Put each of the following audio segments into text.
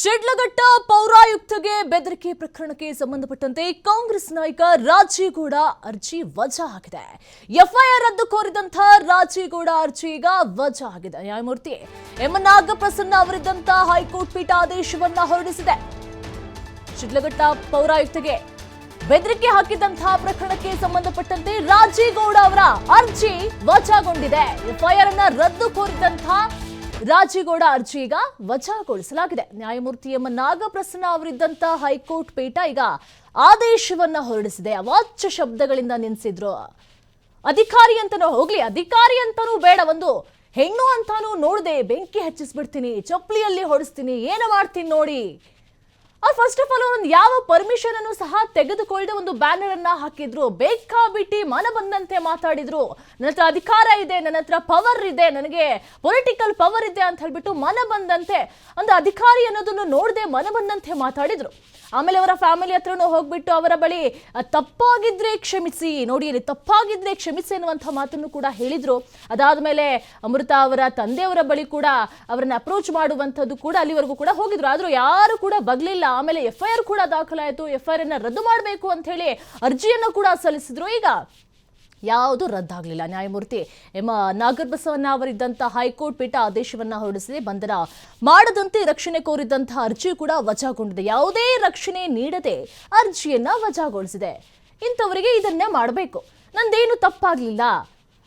ಶಿಡ್ಲಘಟ್ಟ ಪೌರಾಯುಕ್ತಗೆ ಬೆದರಿಕೆ ಪ್ರಕರಣಕ್ಕೆ ಸಂಬಂಧಪಟ್ಟಂತೆ ಕಾಂಗ್ರೆಸ್ ನಾಯಕ ರಾಜೇಗೌಡ ಅರ್ಜಿ ವಜಾ ಆಗಿದೆ. ಎಫ್ಐಆರ್ ರದ್ದು ಕೋರಿದಂತಹ ರಾಜೇಗೌಡ ಅರ್ಜಿ ಈಗ ವಜಾ ಆಗಿದೆ. ನ್ಯಾಯಮೂರ್ತಿ ಎಂ ನಾಗಪ್ರಸನ್ನ ಅವರಿದ್ದಂತಹ ಹೈಕೋರ್ಟ್ ಪೀಠ ಆದೇಶವನ್ನ ಹೊರಡಿಸಿದೆ. ಶಿಡ್ಲಘಟ್ಟ ಪೌರಾಯುಕ್ತಗೆ ಬೆದರಿಕೆ ಹಾಕಿದಂತಹ ಪ್ರಕರಣಕ್ಕೆ ಸಂಬಂಧಪಟ್ಟಂತೆ ರಾಜೀಗೌಡ ಅವರ ಅರ್ಜಿ ವಜಾಗೊಂಡಿದೆ. ಎಫ್ಐಆರ್ ಅನ್ನ ರದ್ದು ಕೋರಿದಂತಹ ರಾಜೀಗೌಡ ಅರ್ಜಿ ಈಗ ವಜಾಗೊಳಿಸಲಾಗಿದೆ. ನ್ಯಾಯಮೂರ್ತಿ ಎಂ ನಾಗಪ್ರಸನ್ನ ಅವರಿದ್ದಂಥ ಹೈಕೋರ್ಟ್ ಪೀಠ ಈಗ ಆದೇಶವನ್ನ ಹೊರಡಿಸಿದೆ. ಅವಾಚ್ಯ ಶಬ್ದಗಳಿಂದ ನಿನ್ಸಿದ್ರು ಅಧಿಕಾರಿ ಅಂತನೂ ಹೋಗ್ಲಿ, ಅಧಿಕಾರಿ ಅಂತನೂ ಬೇಡ, ಒಂದು ಹೆಣ್ಣು ಅಂತಾನು ನೋಡದೆ ಬೆಂಕಿ ಹಚ್ಚಿಸ್ಬಿಡ್ತೀನಿ, ಚಪ್ಪಲಿಯಲ್ಲಿ ಹೊಡಿಸ್ತೀನಿ, ಏನು ಮಾಡ್ತೀನಿ ನೋಡಿ. ಫಸ್ಟ್ ಆಫ್ ಆಲ್ ಒಂದು ಯಾವ ಪರ್ಮಿಷನ್ ಅನ್ನು ಸಹ ತೆಗೆದುಕೊಳ್ಳದೆ ಒಂದು ಬ್ಯಾನರ್ ಅನ್ನ ಹಾಕಿದ್ರು. ಬೇಕಾಬಿಟ್ಟಿ ಮನ ಬಂದಂತೆ ಮಾತಾಡಿದ್ರು. ನನ್ನ ಹತ್ರ ಅಧಿಕಾರ ಇದೆ, ನನ್ನ ಹತ್ರ ಪವರ್ ಇದೆ, ನನಗೆ ಪೊಲಿಟಿಕಲ್ ಪವರ್ ಇದೆ ಅಂತ ಹೇಳ್ಬಿಟ್ಟು ಮನ ಬಂದಂತೆ ಒಂದು ಅಧಿಕಾರಿ ಅನ್ನೋದನ್ನು ನೋಡದೆ ಮನ ಬಂದಂತೆ ಮಾತಾಡಿದ್ರು. ಆಮೇಲೆ ಅವರ ಫ್ಯಾಮಿಲಿ ಹತ್ರನೂ ಹೋಗ್ಬಿಟ್ಟು ಅವರ ಬಳಿ ತಪ್ಪಾಗಿದ್ರೆ ಕ್ಷಮಿಸಿ, ನೋಡಿ, ಇಲ್ಲಿ ತಪ್ಪಾಗಿದ್ರೆ ಕ್ಷಮಿಸಿ ಅನ್ನುವಂಥ ಮಾತನ್ನು ಕೂಡ ಹೇಳಿದ್ರು. ಅದಾದ್ಮೇಲೆ ಅಮೃತ ಅವರ ತಂದೆಯವರ ಬಳಿ ಕೂಡ ಅವರನ್ನ ಅಪ್ರೋಚ್ ಮಾಡುವಂಥದ್ದು ಕೂಡ ಅಲ್ಲಿವರೆಗೂ ಕೂಡ ಹೋಗಿದ್ರು. ಆದರೂ ಯಾರು ಕೂಡ ಬಗ್ಲಿಲ್ಲ. ಆಮೇಲೆ ಎಫ್ ಐ ಆರ್ ಕೂಡ ದಾಖಲಾಯಿತು. ಎಫ್ ಐ ಆರ್ ಅನ್ನ ರದ್ದು ಮಾಡಬೇಕು ಅಂತ ಹೇಳಿ ಅರ್ಜಿಯನ್ನು ಕೂಡ ಸಲ್ಲಿಸಿದ್ರು. ಈಗ ಯಾವುದು ರದ್ದಾಗಲಿಲ್ಲ. ನ್ಯಾಯಮೂರ್ತಿ ಎಂ. ನಾಗರ್ಬಸವಣ್ಣ ಅವರಿದ್ದಂಥ ಹೈಕೋರ್ಟ್ ಪೀಠ ಆದೇಶವನ್ನ ಹೊರಡಿಸಿದೆ. ಬಂಧನ ಮಾಡದಂತೆ ರಕ್ಷಣೆ ಕೋರಿದ್ದಂತಹ ಅರ್ಜಿ ಕೂಡ ವಜಾಗೊಂಡಿದೆ. ಯಾವುದೇ ರಕ್ಷಣೆ ನೀಡದೆ ಅರ್ಜಿಯನ್ನ ವಜಾಗೊಳಿಸಿದೆ. ಇಂಥವರಿಗೆ ಇದನ್ನೇ ಮಾಡಬೇಕು. ನಂದೇನು ತಪ್ಪಾಗ್ಲಿಲ್ಲ.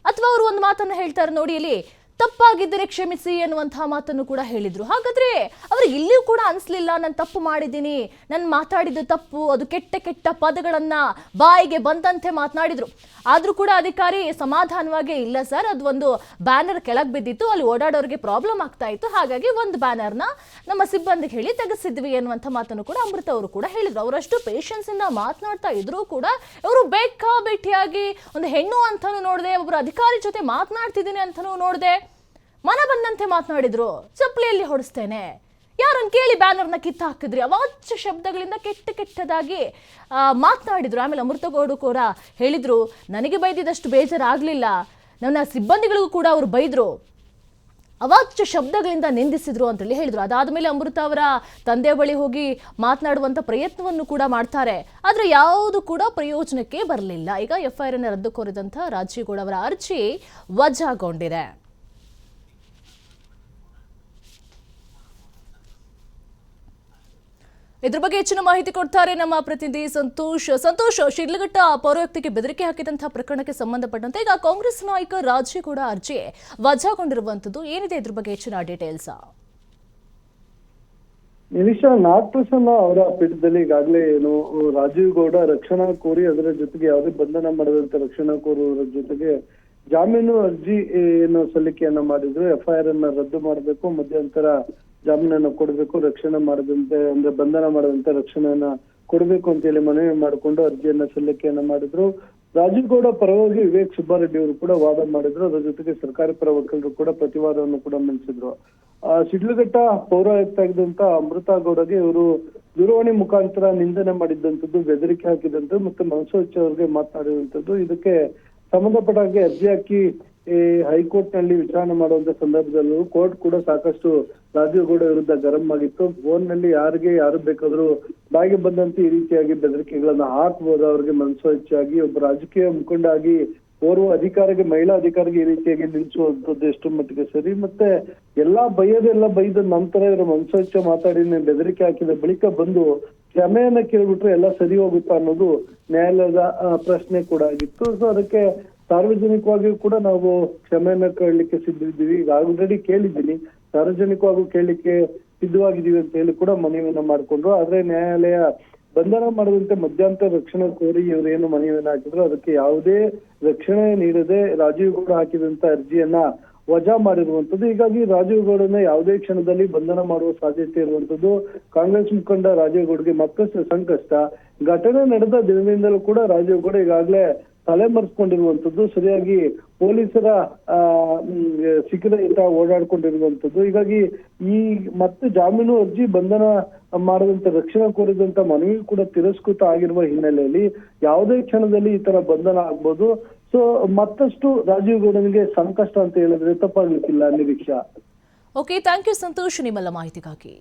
ಅಥವಾ ಅವರು ಒಂದು ಮಾತನ್ನು ಹೇಳ್ತಾರೆ ನೋಡಿ, ಇಲ್ಲಿ ತಪ್ಪಾಗಿದ್ದರೆ ಕ್ಷಮಿಸಿ ಅನ್ನುವಂತಹ ಮಾತನ್ನು ಕೂಡ ಹೇಳಿದ್ರು. ಹಾಗಾದ್ರೆ ಅವರು ಇಲ್ಲಿಯೂ ಕೂಡ ಅನಿಸ್ಲಿಲ್ಲ, ನಾನು ತಪ್ಪು ಮಾಡಿದ್ದೀನಿ. ನಾನು ಮಾತಾಡಿದ್ದು ತಪ್ಪು. ಅದು ಕೆಟ್ಟ ಕೆಟ್ಟ ಪದಗಳನ್ನ ಬಾಯಿಗೆ ಬಂದಂತೆ ಮಾತನಾಡಿದ್ರು. ಆದರೂ ಕೂಡ ಅಧಿಕಾರಿ ಸಮಾಧಾನವಾಗಿ ಇಲ್ಲ ಸರ್. ಅದು ಒಂದು ಬ್ಯಾನರ್ ಕೆಳಗೆ ಬಿದ್ದಿತ್ತು. ಅಲ್ಲಿ ಓಡಾಡೋರಿಗೆ ಪ್ರಾಬ್ಲಮ್ ಆಗ್ತಾ ಇತ್ತು. ಹಾಗಾಗಿ ಒಂದು ಬ್ಯಾನರ್ನ ನಮ್ಮ ಸಿಬ್ಬಂದಿಗೆ ಹೇಳಿ ತೆಗೆಸಿದ್ವಿ ಅನ್ನುವಂಥ ಮಾತನ್ನು ಕೂಡ ಅಮೃತ ಅವರು ಕೂಡ ಹೇಳಿದರು. ಅವರಷ್ಟು ಪೇಷನ್ಸ್ ಇಂದ ಮಾತನಾಡ್ತಾ ಇದ್ರೂ ಕೂಡ ಇವರು ಭೇಟಿಯಾಗಿ ಒಂದು ಹೆಣ್ಣು ಅಂತಾನು ನೋಡಿದೆ ಒಬ್ಬರು ಅಧಿಕಾರಿ ಜೊತೆ ಮಾತನಾಡ್ತಿದ್ದೀನಿ ಅಂತಲೂ ನೋಡಿದೆ. ಮನ ಬಂದಂತೆ ಮಾತನಾಡಿದ್ರು. ಚಪ್ಪಲಿಯಲ್ಲಿ ಹೊಡಿಸ್ತೇನೆ. ಯಾರನ್ನು ಕೇಳಿ ಬ್ಯಾನರ್ನ ಕಿತ್ತು ಹಾಕಿದ್ರಿ ಅವಾಚ್ಯ ಶಬ್ದಗಳಿಂದ ಕೆಟ್ಟ ಕೆಟ್ಟದಾಗಿ ಮಾತನಾಡಿದ್ರು. ಆಮೇಲೆ ಅಮೃತಗೌಡು ಕೂಡ ಹೇಳಿದ್ರು, ನನಗೆ ಬೈದಿದ್ದಷ್ಟು ಬೇಜಾರಾಗಲಿಲ್ಲ. ನನ್ನ ಸಿಬ್ಬಂದಿಗಳಿಗೂ ಕೂಡ ಅವರು ಬೈದರು. ಅವಾಚ್ಯ ಶಬ್ದಗಳಿಂದ ನಿಂದಿಸಿದ್ರು ಅಂತೇಳಿ ಹೇಳಿದ್ರು. ಅದಾದ್ಮೇಲೆ ಅಮೃತ ಅವರ ತಂದೆ ಬಳಿ ಹೋಗಿ ಮಾತನಾಡುವಂಥ ಪ್ರಯತ್ನವನ್ನು ಕೂಡ ಮಾಡ್ತಾರೆ. ಆದರೆ ಯಾವುದು ಕೂಡ ಪ್ರಯೋಜನಕ್ಕೆ ಬರಲಿಲ್ಲ. ಈಗ ಎಫ್ ಐ ಆರ್ ಅನ್ನು ರದ್ದು ಕೋರಿದಂತ ರಾಜೀಗೌಡ ಅವರ ಅರ್ಜಿ ವಜಾಗೊಂಡಿದೆ. ಇದ್ರ ಬಗ್ಗೆ ಹೆಚ್ಚಿನ ಮಾಹಿತಿ ಕೊಡ್ತಾರೆ ನಮ್ಮ ಪ್ರತಿನಿಧಿ ಸಂತೋಷ್. ಸಂತೋಷ್, ಶಿಡ್ಲಘಟ್ಟ ಪೌರವ್ಯಕ್ತಿಗೆ ಬೆದರಿಕೆ ಹಾಕಿದಂತಹ ಪ್ರಕರಣಕ್ಕೆ ಸಂಬಂಧಪಟ್ಟಂತೆ ಈಗ ಕಾಂಗ್ರೆಸ್ ನಾಯಕ ರಾಜೀಗೌಡ ಅರ್ಜಿ ವಜಾಗೊಂಡಿರುವಂತದ್ದು ಏನಿದೆ ಇದ್ರ ಬಗ್ಗೆ ಹೆಚ್ಚಿನ ಡೀಟೇಲ್ಸ್ ನಿರೀಶಾ ನಾಗಪ್ರಸನ್ನ ಅವರ ಪೀಠದಲ್ಲಿ ಈಗಾಗಲೇ ಏನು ರಾಜೀವ್ ಗೌಡ ರಕ್ಷಣಾ ಕೋರಿ ಅದರ ಜೊತೆಗೆ ಯಾವುದೇ ಬಂಧನ ಮಾಡದಂತ ರಕ್ಷಣಾ ಕೋರುವವರ ಜೊತೆಗೆ ಜಾಮೀನು ಅರ್ಜಿ, ಏನು ಸಲ್ಲಿಕೆಯನ್ನ ಮಾಡಿದ್ರು. ಎಫ್ಐಆರ್ ಅನ್ನ ರದ್ದು ಮಾಡಬೇಕು. ಮಧ್ಯಂತರ ಜಾಮೀನನ್ನ ಕೊಡಬೇಕು, ರಕ್ಷಣೆ ಮಾಡದಂತೆ, ಅಂದ್ರೆ ಬಂಧನ ಮಾಡದಂತೆ ರಕ್ಷಣೆಯನ್ನ ಕೊಡಬೇಕು ಅಂತ ಹೇಳಿ ಮನವಿ ಮಾಡಿಕೊಂಡು ಅರ್ಜಿಯನ್ನ ಸಲ್ಲಿಕೆಯನ್ನ ಮಾಡಿದ್ರು. ರಾಜೀವ್ಗೌಡ ಪರವಾಗಿ ವಿವೇಕ್ ಸುಬ್ಬಾರೆಡ್ಡಿ ಅವರು ಕೂಡ ವಾದ ಮಾಡಿದ್ರು. ಅದರ ಜೊತೆಗೆ ಸರ್ಕಾರಿ ಪರ ವಕೀಲರು ಕೂಡ ಪ್ರತಿವಾದವನ್ನು ಕೂಡ ಮಂಡಿಸಿದ್ರು. ಆ ಶಿಡ್ಲಘಟ್ಟ ಪೌರಾಯುಕ್ತ ಆಗಿದ್ದಂತ ಅಮೃತ ಗೌಡಗೆ ಇವರು ದೂರವಾಣಿ ಮುಖಾಂತರ ನಿಂದನೆ ಮಾಡಿದ್ದಂಥದ್ದು ಬೆದರಿಕೆ ಹಾಕಿದಂಥದ್ದು ಮತ್ತೆ ಮನಸೋಚ್ ಅವರಿಗೆ ಮಾತನಾಡಿದಂಥದ್ದು. ಇದಕ್ಕೆ ಸಂಬಂಧಪಟ್ಟ ಹಾಗೆ ಅರ್ಜಿ ಹಾಕಿ ಈ ಹೈಕೋರ್ಟ್ನಲ್ಲಿ ವಿಚಾರಣೆ ಮಾಡುವಂತ ಸಂದರ್ಭದಲ್ಲೂ ಕೋರ್ಟ್ ಕೂಡ ಸಾಕಷ್ಟು ರಾಜೀವ್ ಗೌಡ ವಿರುದ್ಧ ಗರಂ ಆಗಿತ್ತು. ಫೋನ್ನಲ್ಲಿ ಯಾರಿಗೆ ಯಾರು ಬೇಕಾದ್ರೂ ಬಾಯಿಗೆ ಬಂದಂತೆ ಈ ರೀತಿಯಾಗಿ ಬೆದರಿಕೆಗಳನ್ನ ಹಾಕ್ಬೋದು ಅವ್ರಿಗೆ ಹೆಚ್ಚಾಗಿ, ಒಬ್ಬ ರಾಜಕೀಯ ಮುಖಂಡ ಆಗಿ ಓರ್ವ ಅಧಿಕಾರಿಗೆ, ಮಹಿಳಾ ಅಧಿಕಾರಿಗೆ ಈ ರೀತಿಯಾಗಿ ನಿಲ್ಲಿಸುವಂತದ್ದು ಎಷ್ಟು ಮಟ್ಟಿಗೆ ಸರಿ. ಮತ್ತೆ ಎಲ್ಲಾ ಬೈಯೋದೆಲ್ಲ ಬೈದ ನಂತರ ಇವರು ಮನಸೋಚ್ಚ ಮಾತಾಡಿ ಬೆದರಿಕೆ ಹಾಕಿದ ಬಳಿಕ ಬಂದು ಕ್ಷಮೆಯನ್ನ ಕೇಳ್ಬಿಟ್ರೆ ಎಲ್ಲ ಸರಿ ಹೋಗುತ್ತಾ ಅನ್ನೋದು ನ್ಯಾಯಾಲಯದ ಪ್ರಶ್ನೆ ಕೂಡ ಆಗಿತ್ತು. ಸೊ ಅದಕ್ಕೆ ಸಾರ್ವಜನಿಕವಾಗಿಯೂ ಕೂಡ ನಾವು ಕ್ಷಮೆಯನ್ನ ಕೇಳಲಿಕ್ಕೆ ಸಿದ್ಧಿದ್ದೀವಿ ಈಗ ಆಲ್ರೆಡಿ ಕೇಳಿದ್ದೀನಿ. ಸಾರ್ವಜನಿಕವಾಗೂ ಕೇಳಲಿಕ್ಕೆ ಸಿದ್ಧವಾಗಿದ್ದೀವಿ ಅಂತ ಹೇಳಿ ಕೂಡ ಮನವಿಯನ್ನ ಮಾಡಿಕೊಂಡ್ರು. ಆದ್ರೆ ನ್ಯಾಯಾಲಯ ಬಂಧನ ಮಾಡದಂತೆ ಮಧ್ಯಂತರ ರಕ್ಷಣೆ ಕೋರಿ ಇವರು ಏನು ಮನವಿಯನ್ನ ಹಾಕಿದ್ರು, ಅದಕ್ಕೆ ಯಾವುದೇ ರಕ್ಷಣೆ ನೀಡದೆ ರಾಜೀವ್ ಗೌಡ ಹಾಕಿದಂತ ಅರ್ಜಿಯನ್ನ ವಜಾ ಮಾಡಿರುವಂತದ್ದು ಹೀಗಾಗಿ ರಾಜೀವ್ ಗೌಡನ ಯಾವುದೇ ಕ್ಷಣದಲ್ಲಿ ಬಂಧನ ಮಾಡುವ ಸಾಧ್ಯತೆ ಇರುವಂತದ್ದು ಕಾಂಗ್ರೆಸ್ ಮುಖಂಡ ರಾಜೀವ್ ಗೌಡ್ಗೆ ಮತ್ತಷ್ಟು ಸಂಕಷ್ಟ. ಘಟನೆ ನಡೆದ ದಿನದಿಂದಲೂ ಕೂಡ ರಾಜೀವ್ ಗೌಡ ಈಗಾಗಲೇ ತಲೆಮರೆಸ್ಕೊಂಡಿರುವಂತದ್ದು ಸರಿಯಾಗಿ ಪೊಲೀಸರ ಮ್, ಶಿಖರಯುತ ಓಡಾಡ್ಕೊಂಡಿರುವಂತದ್ದು ಹೀಗಾಗಿ ಈ ಮತ್ತೆ ಜಾಮೀನು ಅರ್ಜಿ ಬಂಧನ ಮಾಡದಂತ ರಕ್ಷಣೆ ಕೋರಿದಂತ ಮನವಿ ಕೂಡ ತಿರಸ್ಕೃತ ಆಗಿರುವ ಹಿನ್ನೆಲೆಯಲ್ಲಿ ಯಾವುದೇ ಕ್ಷಣದಲ್ಲಿ ಈ ತರ ಬಂಧನ ಆಗ್ಬೋದು. ಸೊ ಮತ್ತಷ್ಟು ರಾಜೀವ್ ಗೌಡನಿಗೆ ಸಂಕಷ್ಟ ಅಂತ ಹೇಳಿದ್ರೆ ತಪ್ಪಾಗ್ಲಿಕ್ಕಿಲ್ಲ Nireeksha. Okay thank you Santosh ನಿಮ್ಮೆಲ್ಲ ಮಾಹಿತಿಗಾಗಿ.